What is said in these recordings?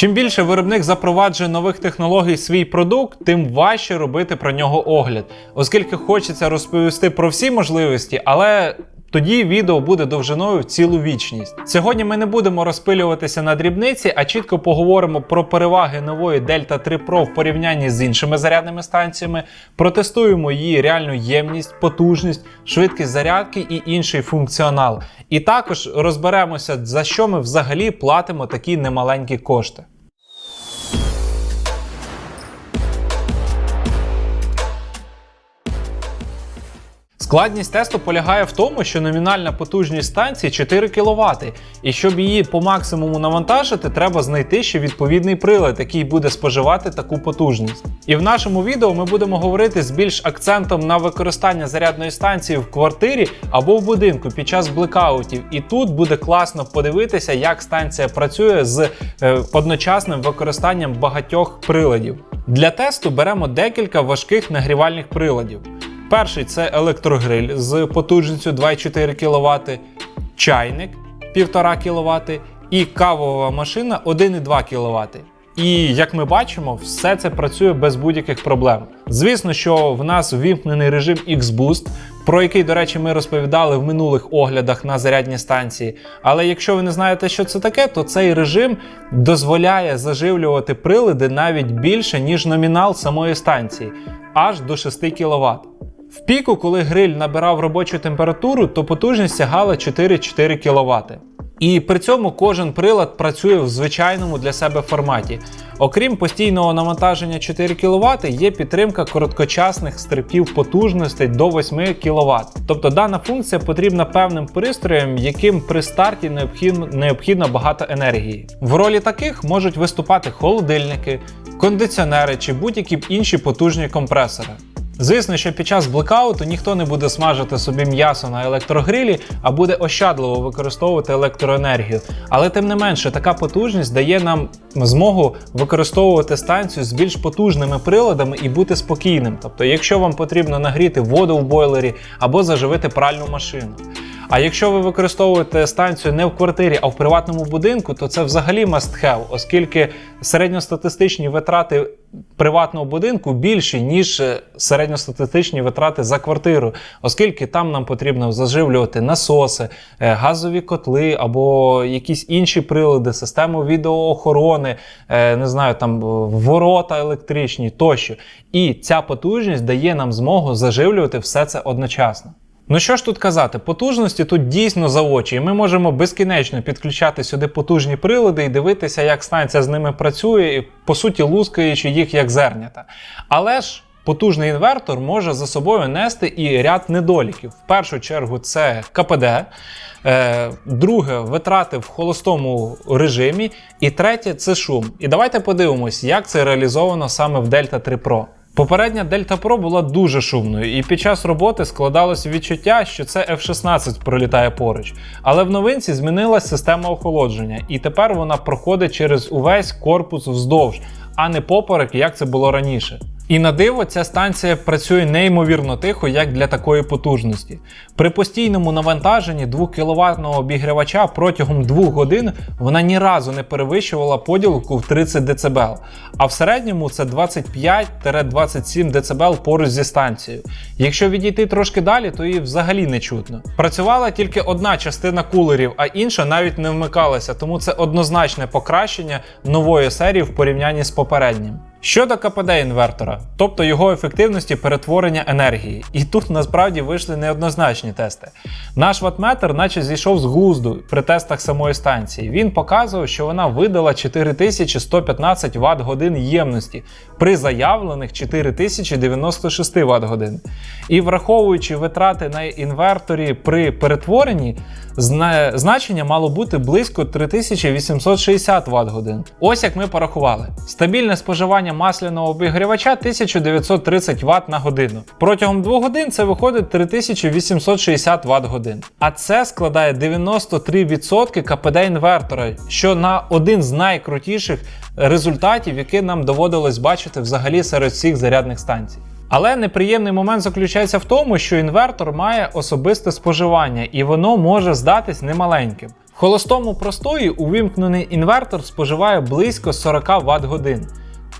Чим більше виробник запроваджує нових технологій свій продукт, тим важче робити про нього огляд, оскільки хочеться розповісти про всі можливості, але тоді відео буде довжиною в цілу вічність. Сьогодні ми не будемо розпилюватися на дрібниці, а чітко поговоримо про переваги нової Delta 3 Pro в порівнянні з іншими зарядними станціями, протестуємо її реальну ємність, потужність, швидкість зарядки і інший функціонал. І також розберемося, за що ми взагалі платимо такі немаленькі кошти. Складність тесту полягає в тому, що номінальна потужність станції 4 кВт, і щоб її по максимуму навантажити, треба знайти ще відповідний прилад, який буде споживати таку потужність. І в нашому відео ми будемо говорити з більш акцентом на використання зарядної станції в квартирі або в будинку під час блекаутів. І тут буде класно подивитися, як станція працює з е, одночасним використанням багатьох приладів. Для тесту беремо декілька важких нагрівальних приладів. Перший це електрогриль з потужністю 2,4 кВт, чайник 1,5 кВт і кавова машина 1,2 кВт. І як ми бачимо, все це працює без будь-яких проблем. Звісно, що в нас ввімкнений режим X-Boost, про який, до речі, ми розповідали в минулих оглядах на зарядні станції. Але якщо ви не знаєте, що це таке, то цей режим дозволяє заживлювати прилади навіть більше, ніж номінал самої станції, аж до 6 кВт. В піку, коли гриль набирав робочу температуру, то потужність сягала 4-4 кВт. І при цьому кожен прилад працює в звичайному для себе форматі. Окрім постійного навантаження 4 кВт, є підтримка короткочасних стрибків потужностей до 8 кВт. Тобто дана функція потрібна певним пристроям, яким при старті необхідно, необхідно багато енергії. В ролі таких можуть виступати холодильники, кондиціонери чи будь-які інші потужні компресори. Звісно, що під час блекауту ніхто не буде смажити собі м'ясо на електрогрилі, а буде ощадливо використовувати електроенергію. Але тим не менше, така потужність дає нам змогу використовувати станцію з більш потужними приладами і бути спокійним. Тобто, якщо вам потрібно нагріти воду в бойлері або заживити пральну машину. А якщо ви використовуєте станцію не в квартирі, а в приватному будинку, то це взагалі must have, оскільки середньостатистичні витрати приватного будинку більші, ніж середньостатистичні витрати за квартиру, оскільки там нам потрібно заживлювати насоси, е, газові котли або якісь інші прилади, систему відеоохорони, е, не знаю, там ворота електричні тощо. І ця потужність дає нам змогу заживлювати все це одночасно. Ну що ж тут казати, потужності тут дійсно за очі, і ми можемо безкінечно підключати сюди потужні прилади і дивитися, як станція з ними працює, і, по суті, лускаючи їх як зернята. Але ж. Потужний інвертор може за собою нести і ряд недоліків. В першу чергу, це КПД, е, друге витрати в холостому режимі, і третє це шум. І давайте подивимось, як це реалізовано саме в Delta 3 Pro. Попередня Delta Pro була дуже шумною, і під час роботи складалось відчуття, що це F-16 пролітає поруч. Але в новинці змінилась система охолодження, і тепер вона проходить через увесь корпус вздовж, а не поперек, як це було раніше. І на диво, ця станція працює неймовірно тихо, як для такої потужності. При постійному навантаженні 2 кВт обігрівача протягом 2 годин вона ні разу не перевищувала поділку в 30 дБ, а в середньому це 25-27 дБ поруч зі станцією. Якщо відійти трошки далі, то її взагалі не чутно. Працювала тільки одна частина кулерів, а інша навіть не вмикалася, тому це однозначне покращення нової серії в порівнянні з попереднім. Щодо КПД інвертора, тобто його ефективності перетворення енергії. І тут насправді вийшли неоднозначні тести. Наш ватметр наче зійшов з глузду при тестах самої станції. Він показував, що вона видала 4115 Вт годин ємності при заявлених 4096 Вт годин. І враховуючи витрати на інверторі при перетворенні, значення мало бути близько 3860 Вт годин. Ось як ми порахували. Стабільне споживання масляного обігрівача 1930 Вт на годину. Протягом 2 годин це виходить 3860 Вт годин. А це складає 93% КПД інвертора, що на один з найкрутіших результатів, які нам доводилось бачити взагалі серед всіх зарядних станцій. Але неприємний момент заключається в тому, що інвертор має особисте споживання і воно може здатись немаленьким. В холостому простої увімкнений інвертор споживає близько 40 Вт годин.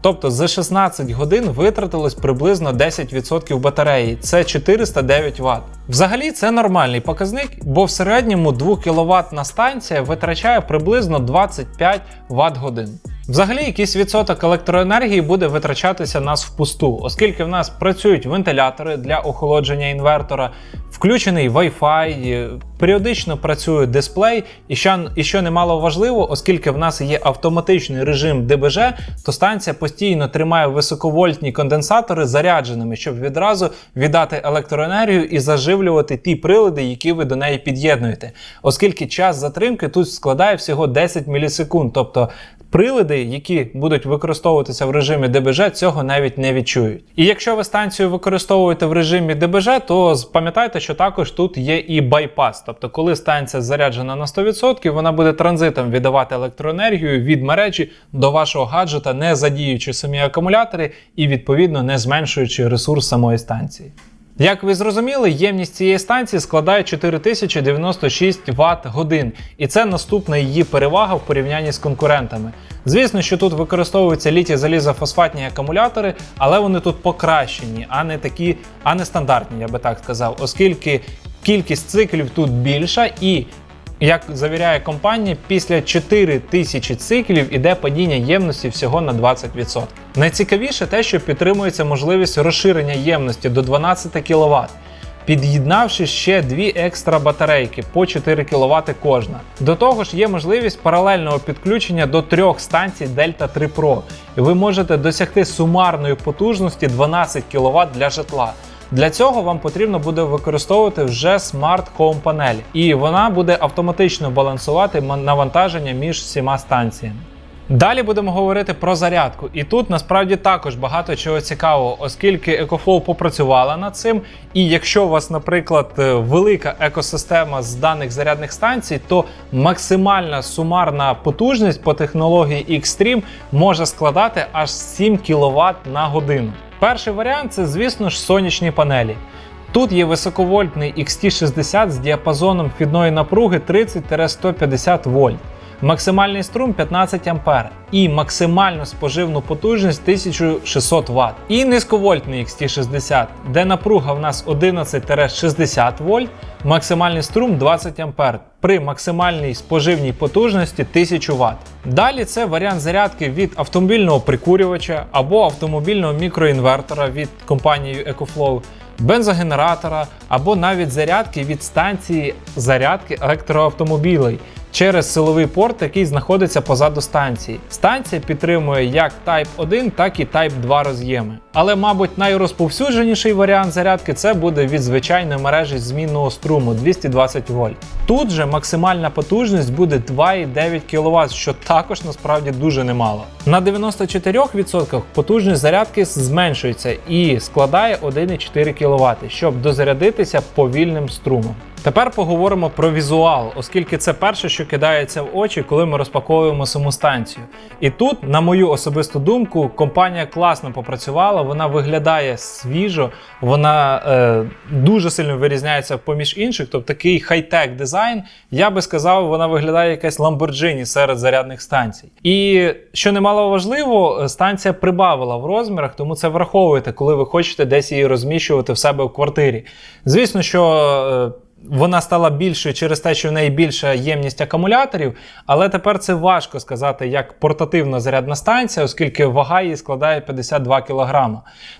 Тобто за 16 годин витратилось приблизно 10% батареї, це 409 Вт. Взагалі це нормальний показник, бо в середньому 2 кВт станція витрачає приблизно 25 Вт годин. Взагалі, якийсь відсоток електроенергії буде витрачатися нас впусту, оскільки в нас працюють вентилятори для охолодження інвертора, включений Wi-Fi, періодично працює дисплей, і що, і що немало важливо, оскільки в нас є автоматичний режим ДБЖ, то станція постійно тримає високовольтні конденсатори зарядженими, щоб відразу віддати електроенергію і заживлювати ті прилади, які ви до неї під'єднуєте. Оскільки час затримки тут складає всього 10 мілісекунд, тобто Прилади, які будуть використовуватися в режимі ДБЖ, цього навіть не відчують. І якщо ви станцію використовуєте в режимі ДБЖ, то пам'ятайте, що також тут є і байпас. Тобто, коли станція заряджена на 100%, вона буде транзитом віддавати електроенергію від мережі до вашого гаджета, не задіючи самі акумулятори і відповідно не зменшуючи ресурс самої станції. Як ви зрозуміли, ємність цієї станції складає 4096 Вт годин, і це наступна її перевага в порівнянні з конкурентами. Звісно, що тут використовуються літі залізофосфатні акумулятори, але вони тут покращені, а не такі, а не стандартні, я би так сказав, оскільки кількість циклів тут більша і як завіряє компанія, після 4000 циклів іде падіння ємності всього на 20%. Найцікавіше те, що підтримується можливість розширення ємності до 12 кВт. Під'єднавши ще дві екстра батарейки по 4 кВт кожна. До того ж, є можливість паралельного підключення до трьох станцій Delta 3 Pro, і ви можете досягти сумарної потужності 12 кВт для житла. Для цього вам потрібно буде використовувати вже Smart Home панель, і вона буде автоматично балансувати навантаження між всіма станціями. Далі будемо говорити про зарядку, і тут насправді також багато чого цікавого, оскільки EcoFlow попрацювала над цим. І якщо у вас, наприклад, е, велика екосистема з даних зарядних станцій, то максимальна сумарна потужність по технології Xtreme може складати аж 7 кВт на годину. Перший варіант це, звісно ж, сонячні панелі. Тут є високовольтний XT60 з діапазоном вхідної напруги 30-150 вольт, максимальний струм 15 А і максимальну споживну потужність 1600 Вт. І низьковольтний XT60, де напруга в нас 11-60 вольт, максимальний струм 20 А при максимальній споживній потужності 1000 Вт. Далі це варіант зарядки від автомобільного прикурювача або автомобільного мікроінвертора від компанії EcoFlow, бензогенератора або навіть зарядки від станції зарядки електроавтомобілей через силовий порт, який знаходиться позаду станції. Станція підтримує як Type 1, так і Type 2 роз'єми. Але, мабуть, найрозповсюдженіший варіант зарядки це буде від звичайної мережі змінного струму 220 вольт. Тут же максимальна потужність буде 2,9 кВт, що також насправді дуже немало. На 94% потужність зарядки зменшується і складає 1,4 кВт, щоб дозарядитися повільним струмом. Тепер поговоримо про візуал, оскільки це перше, що кидається в очі, коли ми розпаковуємо саму станцію. І тут, на мою особисту думку, компанія класно попрацювала, вона виглядає свіжо, вона е, дуже сильно вирізняється поміж інших, тобто такий хай-тек дизайн. Я би сказав, вона виглядає якась Lamborghini серед зарядних станцій. І що немало важливо, станція прибавила в розмірах, тому це враховуйте, коли ви хочете десь її розміщувати в себе в квартирі. Звісно, що. Е, вона стала більшою через те, що в неї більша ємність акумуляторів, але тепер це важко сказати як портативна зарядна станція, оскільки вага її складає 52 кг.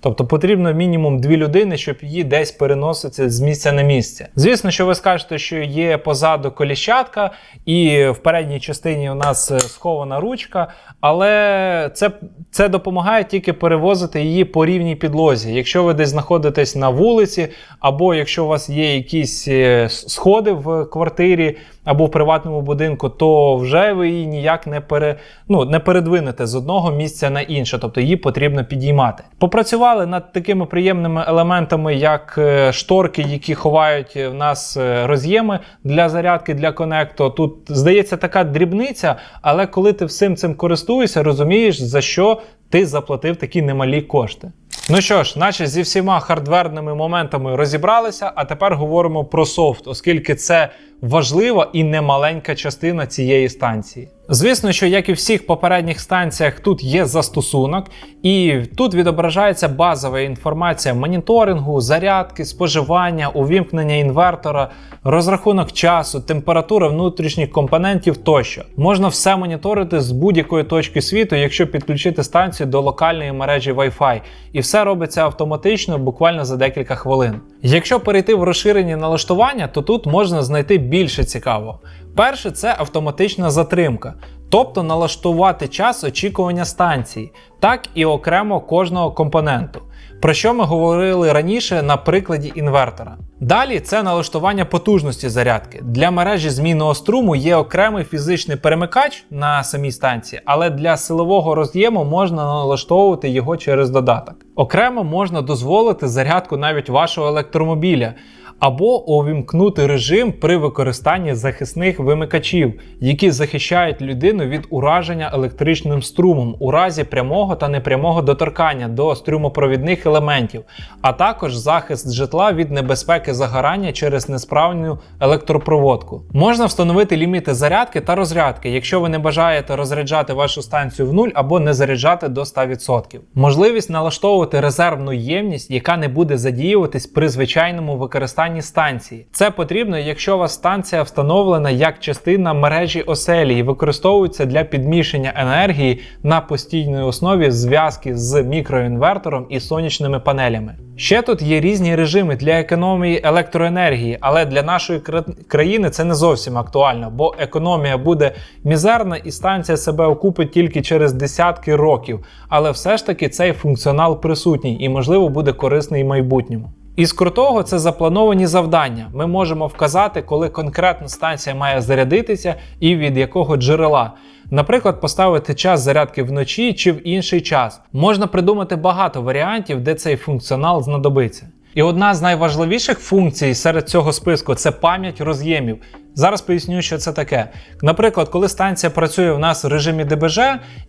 Тобто потрібно мінімум дві людини, щоб її десь переносити з місця на місце. Звісно, що ви скажете, що є позаду коліщатка, і в передній частині у нас е, схована ручка, але це це допомагає тільки перевозити її по рівній підлозі. Якщо ви десь знаходитесь на вулиці, або якщо у вас є якісь е, сходи в квартирі або в приватному будинку, то вже ви її ніяк не пере, ну, не передвинете з одного місця на інше, тобто її потрібно підіймати. Попрацювали над такими приємними елементами, як е, шторки, які ховають в нас е, роз'єми для зарядки для конекту. Тут здається така дрібниця, але коли ти всім цим користуєшся, розумієш, за що ти заплатив такі немалі кошти. Ну що ж, наче зі всіма хардверними моментами розібралися, а тепер говоримо про софт, оскільки це важлива і немаленька частина цієї станції. Звісно, що як і всіх попередніх станціях, тут є застосунок, і тут відображається базова інформація моніторингу, зарядки, споживання, увімкнення інвертора, розрахунок часу, температура внутрішніх компонентів тощо. Можна все моніторити з будь-якої точки світу, якщо підключити станцію до локальної мережі Wi-Fi. І все робиться автоматично, буквально за декілька хвилин. Якщо перейти в розширені налаштування, то тут можна знайти більше цікавого. Перше це автоматична затримка, тобто налаштувати час очікування станції, так і окремо кожного компоненту. Про що ми говорили раніше на прикладі інвертора. Далі це налаштування потужності зарядки. Для мережі змінного струму є окремий фізичний перемикач на самій станції, але для силового роз'єму можна налаштовувати його через додаток. Окремо можна дозволити зарядку навіть вашого електромобіля. Або увімкнути режим при використанні захисних вимикачів, які захищають людину від ураження електричним струмом у разі прямого та непрямого доторкання до струмопровідних елементів, а також захист житла від небезпеки загорання через несправну електропроводку. Можна встановити ліміти зарядки та розрядки, якщо ви не бажаєте розряджати вашу станцію в нуль або не заряджати до 100%. Можливість налаштовувати резервну ємність, яка не буде задіюватись при звичайному використанні станції. Це потрібно, якщо у вас станція встановлена як частина мережі оселі і використовується для підмішання енергії на постійній основі зв'язки з мікроінвертором і сонячними панелями. Ще тут є різні режими для економії електроенергії, але для нашої країни це не зовсім актуально, бо економія буде мізерна і станція себе окупить тільки через десятки років. Але все ж таки цей функціонал присутній і, можливо, буде корисний в майбутньому. Із крутого це заплановані завдання. Ми можемо вказати, коли конкретна станція має зарядитися і від якого джерела. Наприклад, поставити час зарядки вночі чи в інший час. Можна придумати багато варіантів, де цей функціонал знадобиться. І одна з найважливіших функцій серед цього списку це пам'ять роз'ємів. Зараз поясню, що це таке. Наприклад, коли станція працює в нас в режимі ДБЖ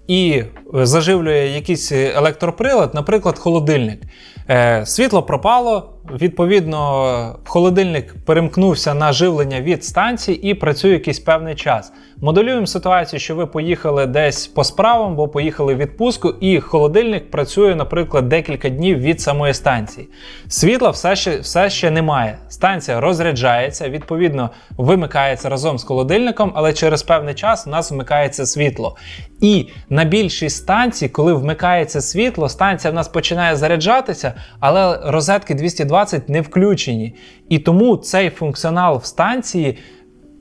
і е, заживлює якийсь електроприлад, наприклад, холодильник. Е, світло пропало, відповідно, холодильник перемкнувся на живлення від станції і працює якийсь певний час. Моделюємо ситуацію, що ви поїхали десь по справам, бо поїхали в відпустку, і холодильник працює, наприклад, декілька днів від самої станції. Світла все ще, все ще немає. Станція розряджається, відповідно, вимикається разом з холодильником, але через певний час у нас вмикається світло. І на більшій станції, коли вмикається світло, станція в нас починає заряджатися, але розетки 220 не включені. І тому цей функціонал в станції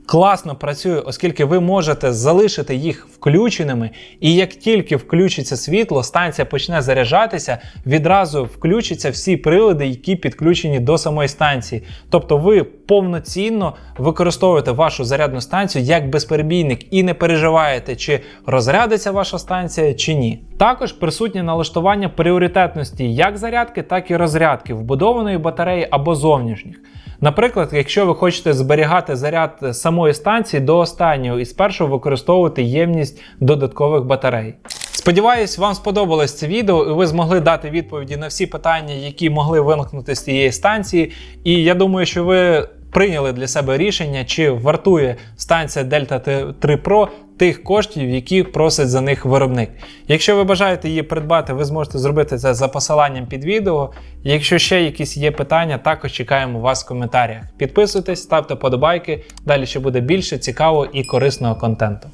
класно працює, оскільки ви можете залишити їх включеними, і як тільки включиться світло, станція почне заряджатися, відразу включаться всі прилади, які підключені до самої станції. Тобто ви повноцінно використовуєте вашу зарядну станцію як безперебійник і не переживаєте, чи розрядиться ваша станція чи ні. Також присутнє налаштування пріоритетності як зарядки, так і розрядки вбудованої батареї або зовнішніх. Наприклад, якщо ви хочете зберігати заряд самої станції до останнього і спершу використовувати ємність додаткових батарей. Сподіваюсь, вам сподобалось це відео, і ви змогли дати відповіді на всі питання, які могли виникнути з цієї станції. І я думаю, що ви прийняли для себе рішення, чи вартує станція Delta 3 Pro тих коштів, які просить за них виробник. Якщо ви бажаєте її придбати, ви зможете зробити це за посиланням під відео. Якщо ще якісь є питання, також чекаємо вас в коментарях. Підписуйтесь, ставте подобайки, далі ще буде більше цікавого і корисного контенту.